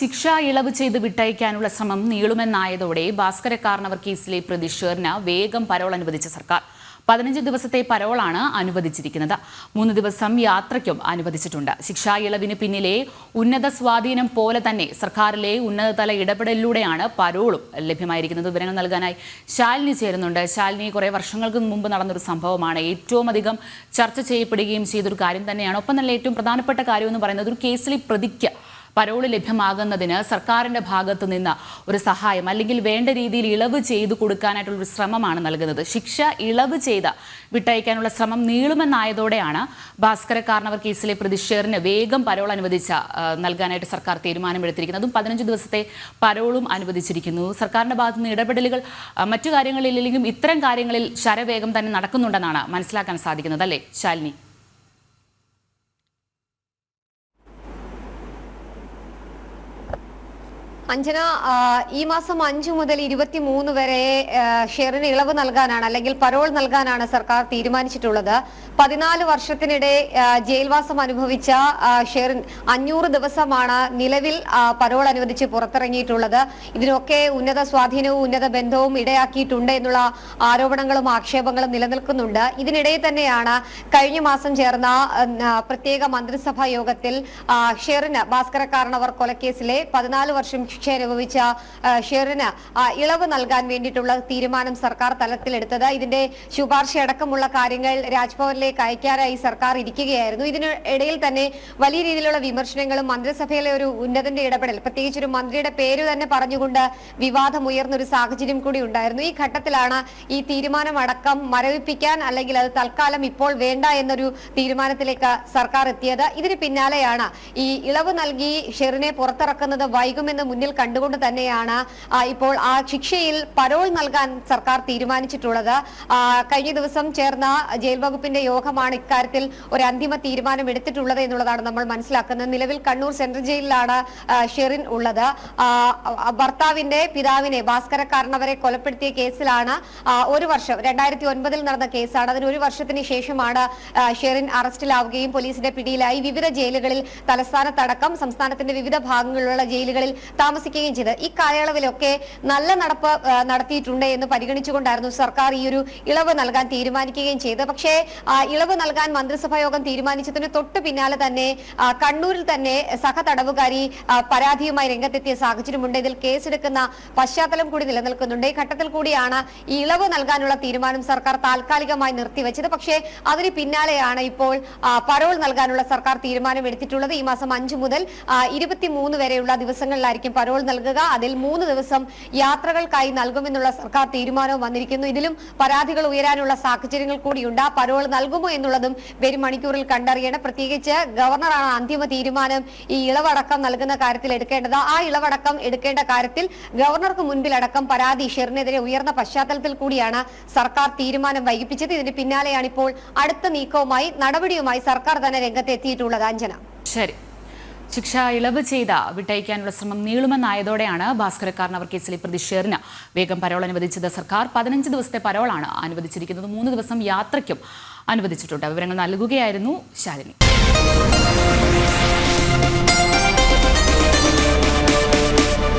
ശിക്ഷ ഇളവ് ചെയ്ത് വിട്ടയക്കാനുള്ള ശ്രമം നീളുമെന്നായതോടെ ഭാസ്കര കാർണവർ കേസിലെ പ്രതി ഷെറിന് വേഗം പരോൾ അനുവദിച്ച സർക്കാർ. പതിനഞ്ച് ദിവസത്തെ പരോളാണ് അനുവദിച്ചിരിക്കുന്നത്. മൂന്ന് ദിവസം യാത്രയ്ക്കും അനുവദിച്ചിട്ടുണ്ട്. ശിക്ഷാ ഇളവിന് പിന്നിലെ ഉന്നത സ്വാധീനം പോലെ തന്നെ സർക്കാരിലെ ഉന്നതതല ഇടപെടലിലൂടെയാണ് പരോളും ലഭ്യമായിരിക്കുന്നത്. വിവരങ്ങൾ നൽകാനായി ശാലിനി ചേരുന്നുണ്ട്. ശാലിനി കുറേ വർഷങ്ങൾക്ക് മുമ്പ് നടന്നൊരു സംഭവമാണ്. ഏറ്റവും അധികം ചർച്ച ചെയ്യപ്പെടുകയും ചെയ്തൊരു കാര്യം തന്നെയാണ്. ഒപ്പം തന്നെ ഏറ്റവും പ്രധാനപ്പെട്ട കാര്യം എന്ന് പറയുന്നത് ഒരു കേസിലെ പ്രതിക്ക് പരോൾ ലഭ്യമാകുന്നതിന് സർക്കാരിന്റെ ഭാഗത്തു നിന്ന് ഒരു സഹായം അല്ലെങ്കിൽ വേണ്ട രീതിയിൽ ഇളവ് ചെയ്തു കൊടുക്കാനായിട്ടുള്ള ഒരു ശ്രമമാണ് നൽകുന്നത്. ശിക്ഷ ഇളവ് ചെയ്ത് വിട്ടയക്കാനുള്ള ശ്രമം നീളുമെന്നായതോടെയാണ് ഭാസ്കര കാർണവർ കേസിലെ പ്രതിഷേറിന് വേഗം പരോൾ അനുവദിച്ച നൽകാനായിട്ട് സർക്കാർ തീരുമാനമെടുത്തിരിക്കുന്നത്. അതും പതിനഞ്ച് ദിവസത്തെ പരോളും അനുവദിച്ചിരിക്കുന്നു. സർക്കാരിന്റെ ഭാഗത്തു നിന്ന് ഇടപെടലുകൾ മറ്റു കാര്യങ്ങളിലെങ്കിലും ഇത്തരം കാര്യങ്ങളിൽ ശരവേഗം തന്നെ നടക്കുന്നുണ്ടെന്നാണ് മനസ്സിലാക്കാൻ സാധിക്കുന്നത്. അല്ലേ ശാലിനി? അഞ്ജന ഈ മാസം അഞ്ചു മുതൽ ഇരുപത്തിമൂന്ന് വരെ ഷെയറിന് ഇളവ് നൽകാനാണ് അല്ലെങ്കിൽ പരോൾ നൽകാനാണ് സർക്കാർ തീരുമാനിച്ചിട്ടുള്ളത്. പതിനാല് വർഷത്തിനിടെ ജയിൽവാസം അനുഭവിച്ച ഷെയറിൻ അഞ്ഞൂറ് ദിവസമാണ് നിലവിൽ പരോൾ അനുവദിച്ച് പുറത്തിറങ്ങിയിട്ടുള്ളത്. ഇതിനൊക്കെ ഉന്നത സ്വാധീനവും ഉന്നത ബന്ധവും ഇടയാക്കിയിട്ടുണ്ട് എന്നുള്ള ആരോപണങ്ങളും ആക്ഷേപങ്ങളും നിലനിൽക്കുന്നുണ്ട്. ഇതിനിടെ തന്നെയാണ് കഴിഞ്ഞ മാസം ചേർന്ന പ്രത്യേക മന്ത്രിസഭാ യോഗത്തിൽ ഷെയറിന് ഭാസ്കര കാരണവർ കൊലക്കേസിലെ പതിനാല് വർഷം അനുഭവിച്ച ആ, ഷെറിന് ഇളവ് നൽകാൻ വേണ്ടിയിട്ടുള്ള തീരുമാനം സർക്കാർ തലത്തിലെടുത്തത്. ഇതിന്റെ ശുപാർശ അടക്കമുള്ള കാര്യങ്ങൾ രാജ്ഭവനിലേക്ക് അയക്കാനായി സർക്കാർ ഇരിക്കുകയായിരുന്നു. ഇതിന് ഇടയിൽ തന്നെ വലിയ രീതിയിലുള്ള വിമർശനങ്ങളും മന്ത്രിസഭയിലെ ഒരു ഉന്നതന്റെ ഇടപെടൽ പ്രത്യേകിച്ച് ഒരു മന്ത്രിയുടെ പേര് തന്നെ പറഞ്ഞുകൊണ്ട് വിവാദം ഉയർന്ന ഒരു സാഹചര്യം കൂടി ഉണ്ടായിരുന്നു. ഈ ഘട്ടത്തിലാണ് ഈ തീരുമാനം അടക്കം മരവിപ്പിക്കാൻ അല്ലെങ്കിൽ അത് തൽക്കാലം ഇപ്പോൾ വേണ്ട എന്നൊരു തീരുമാനത്തിലേക്ക് സർക്കാർ എത്തിയത്. ഇതിന് പിന്നാലെയാണ് ഈ ഇളവ് നൽകി ഷെറിനെ പുറത്തിറക്കുന്നത് വൈകുമെന്ന് മുന്നിൽ കണ്ടുകൊണ്ട് തന്നെയാണ് ഇപ്പോൾ ആ ശിക്ഷയിൽ പരോൾ നൽകാൻ സർക്കാർ തീരുമാനിച്ചിട്ടുള്ളത്. കഴിഞ്ഞ ദിവസം ചേർന്ന ജയിൽ വകുപ്പിന്റെ യോഗമാണ് ഇക്കാര്യത്തിൽ ഒരു അന്തിമ തീരുമാനം എടുത്തിട്ടുള്ളത് എന്നുള്ളതാണ് നമ്മൾ മനസ്സിലാക്കുന്നത്. നിലവിൽ കണ്ണൂർ സെൻട്രൽ ജയിലിലാണ് ഷെറിൻ ഉള്ളത്. ഭർത്താവിന്റെ പിതാവിനെ ഭാസ്കരക്കാരനവരെ കൊലപ്പെടുത്തിയ കേസിലാണ് ഒരു വർഷം രണ്ടായിരത്തി ഒൻപതിൽ നടന്ന കേസാണ്. അതിന് ഒരു വർഷത്തിന് ശേഷമാണ് ഷെറിൻ അറസ്റ്റിലാവുകയും പോലീസിന്റെ പിടിയിലായി. വിവിധ ജയിലുകളിൽ തലസ്ഥാനത്തടക്കം സംസ്ഥാനത്തിന്റെ വിവിധ ഭാഗങ്ങളിലുള്ള ജയിലുകളിൽ താമസിക്കുകയും ചെയ്ത്. ഈ കാലയളവിലൊക്കെ നല്ല നടപ്പ് നടത്തിയിട്ടുണ്ട് എന്ന് പരിഗണിച്ചുകൊണ്ടായിരുന്നു സർക്കാർ ഈ ഒരു ഇളവ് നൽകാൻ തീരുമാനിക്കുകയും ചെയ്ത് പക്ഷേ ഇളവ് നൽകാൻ മന്ത്രിസഭാ യോഗം തീരുമാനിച്ചതിന് തൊട്ട് പിന്നാലെ തന്നെ കണ്ണൂരിൽ തന്നെ സഹതടവുകാരി തടവുകാരി പരാതിയുമായി രംഗത്തെത്തിയ സാഹചര്യമുണ്ട് ഇതിൽ കേസെടുക്കുന്ന പശ്ചാത്തലം കൂടി നിലനിൽക്കുന്നുണ്ട്. ഈ ഘട്ടത്തിൽ കൂടിയാണ് ഈ ഇളവ് നൽകാനുള്ള തീരുമാനം സർക്കാർ താൽക്കാലികമായി നിർത്തിവെച്ചത്. പക്ഷേ അതിന് പിന്നാലെയാണ് ഇപ്പോൾ പരോൾ നൽകാനുള്ള സർക്കാർ തീരുമാനം എടുത്തിട്ടുള്ളത് ഈ മാസം അഞ്ചു മുതൽ ഇരുപത്തിമൂന്ന് വരെയുള്ള ദിവസങ്ങളിലായിരിക്കും പരോൾ നൽകുക. അതിൽ മൂന്ന് ദിവസം യാത്രകൾക്കായി നൽകുമെന്നുള്ള സർക്കാർ തീരുമാനവും വന്നിരിക്കുന്നു. ഇതിലും പരാതികൾ ഉയരാനുള്ള സാഹചര്യങ്ങൾ കൂടിയുണ്ട്. ആ പരോൾ നൽകുമോ എന്നുള്ളതും വരും മണിക്കൂറിൽ കണ്ടറിയണം. പ്രത്യേകിച്ച് ഗവർണറാണ് അന്തിമ തീരുമാനം ഈ ഇളവടക്കം നൽകുന്ന കാര്യത്തിൽ എടുക്കേണ്ടത്. ആ ഇളവടക്കം എടുക്കേണ്ട കാര്യത്തിൽ ഗവർണർക്ക് മുൻപിലടക്കം പരാതി ഷെറിനെതിരെ ഉയർന്ന പശ്ചാത്തലത്തിൽ കൂടിയാണ് സർക്കാർ തീരുമാനം വൈകിപ്പിച്ചത്. ഇതിന് പിന്നാലെയാണ് ഇപ്പോൾ അടുത്ത നീക്കവുമായി നടപടിയുമായി സർക്കാർ തന്നെ രംഗത്തെത്തിയിട്ടുള്ളത്. അഞ്ജന. ശരി. ശിക്ഷ ഇളവ് ചെയ്ത വിട്ടയക്കാനുള്ള ശ്രമം നീളുമെന്നായതോടെയാണ് ഭാസ്കര കാർണവർ കേസിലെ പ്രതി വേഗം പരോൾ അനുവദിച്ചത്. സർക്കാർ പതിനഞ്ച് ദിവസത്തെ പരോളാണ് അനുവദിച്ചിരിക്കുന്നത്. മൂന്ന് ദിവസം യാത്രയ്ക്കും അനുവദിച്ചിട്ടുണ്ട്. വിവരങ്ങൾ നൽകുകയായിരുന്നു ശാലിനി.